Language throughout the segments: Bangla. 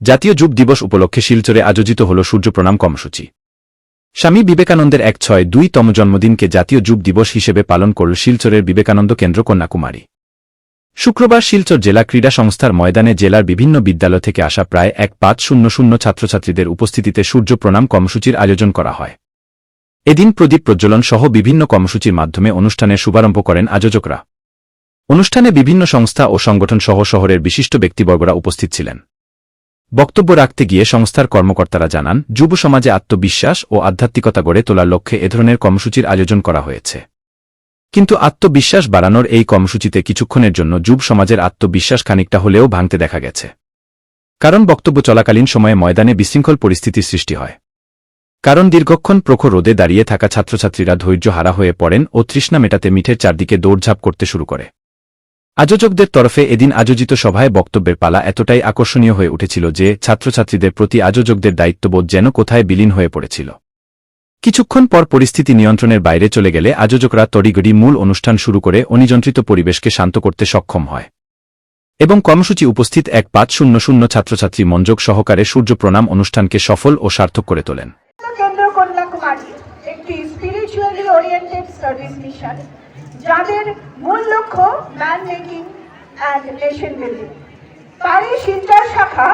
জাতীয় যুব দিবস উপলক্ষে শিলচরে আয়োজিত হল সূর্য প্রণাম কর্মসূচি। স্বামী বিবেকানন্দের এক ছয় দুই তম জন্মদিনকে জাতীয় যুব দিবস হিসেবে পালন করল শিলচরের বিবেকানন্দ কেন্দ্র কন্যাকুমারী। শুক্রবার শিলচর জেলা ক্রীড়া সংস্থার ময়দানে জেলার বিভিন্ন বিদ্যালয় থেকে আসা প্রায় এক পাঁচ শূন্য শূন্য ছাত্রছাত্রীদের উপস্থিতিতে সূর্য প্রণাম কর্মসূচির আয়োজন করা হয়। এদিন প্রদীপ প্রজ্বলন সহ বিভিন্ন কর্মসূচির মাধ্যমে অনুষ্ঠানের শুভারম্ভ করেন আয়োজকরা। অনুষ্ঠানে বিভিন্ন সংস্থা ও সংগঠন সহ শহরের বিশিষ্ট ব্যক্তিবর্গরা উপস্থিত ছিলেন। বক্তব্য রাখতে গিয়ে সংস্থার কর্মকর্তারা জানান, যুব সমাজে আত্মবিশ্বাস ও আধ্যাত্মিকতা গড়ে তোলার লক্ষ্যে এ ধরনের কর্মসূচির আয়োজন করা হয়েছে। কিন্তু আত্মবিশ্বাস বাড়ানোর এই কর্মসূচিতে কিছুক্ষণের জন্য যুব সমাজের আত্মবিশ্বাস খানিকটা হলেও ভাঙতে দেখা গেছে। কারণ বক্তব্য চলাকালীন সময়ে ময়দানে বিশৃঙ্খল পরিস্থিতির সৃষ্টি হয়। কারণ দীর্ঘক্ষণ প্রখর রোদে দাঁড়িয়ে থাকা ছাত্রছাত্রীরা ধৈর্য হারা হয়ে পড়েন ও তৃষ্ণা মেটাতে মিঠের চারদিকে দৌড়ঝাঁপ করতে শুরু করে। আয়োজকদের তরফে এদিন আয়োজিত সভায় বক্তব্যের পালা এতটাই আকর্ষণীয় হয়ে উঠেছিল যে ছাত্রছাত্রীদের প্রতি আয়োজকদের দায়িত্ববোধ যেন কোথায় বিলীন হয়ে পড়েছিল। কিছুক্ষণ পর পরিস্থিতি নিয়ন্ত্রণের বাইরে চলে গেলে আয়োজকরা তড়িগড়ি মূল অনুষ্ঠান শুরু করে অনিযন্ত্রিত পরিবেশকে শান্ত করতে সক্ষম হয়। এবং কর্মসূচি উপস্থিত এক পাঁচ শূন্য শূন্য ছাত্রছাত্রী মঞ্জক সহকারে সূর্য প্রণাম অনুষ্ঠানকে সফল ও সার্থক করে তোলেন। একটি স্পিরিচুয়ালি সার্ভিস মিশন যাদের মূল লক্ষ্য man making and nation building. তারই শিলচর শাখা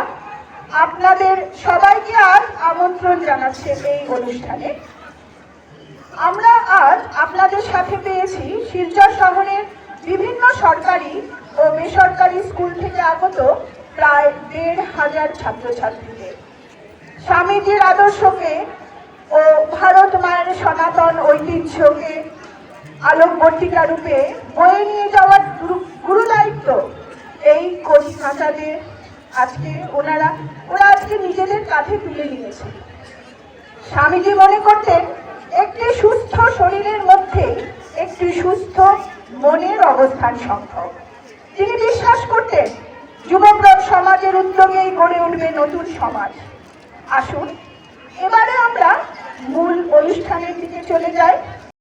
আপনাদের সবাইকে আজ আমন্ত্রণ জানাচ্ছে এই অনুষ্ঠানে। আমরা আজ আপনাদের সাথে পেয়েছি শিলচর শহরের বিভিন্ন সরকারি ও বেসরকারি স্কুল থেকে আগত প্রায় দেড় হাজার ছাত্রছাত্রীদের স্বামীজির আদর্শকে ও ভারত মায়ের সনাতন ঐতিহ্যকে আলোকবর্তিকা রূপে বয়ে নিয়ে যাওয়ার গুরু- দায়িত্ব। এই কবি কাঁচাদের আজকে ওনারা ওরা আজকে নিজেদের কাঁধে তুলে নিয়েছে স্বামীজি মনে করতেন, একটি সুস্থ শরীরের মধ্যে একটি সুস্থ মনের অবস্থান সম্ভব। তিনি বিশ্বাস করতেন যুবক সমাজের উদ্যোগেই গড়ে উঠবে নতুন সমাজ। আসুন, এবারে আমরা মূল অনুষ্ঠানের দিকে চলে যাই।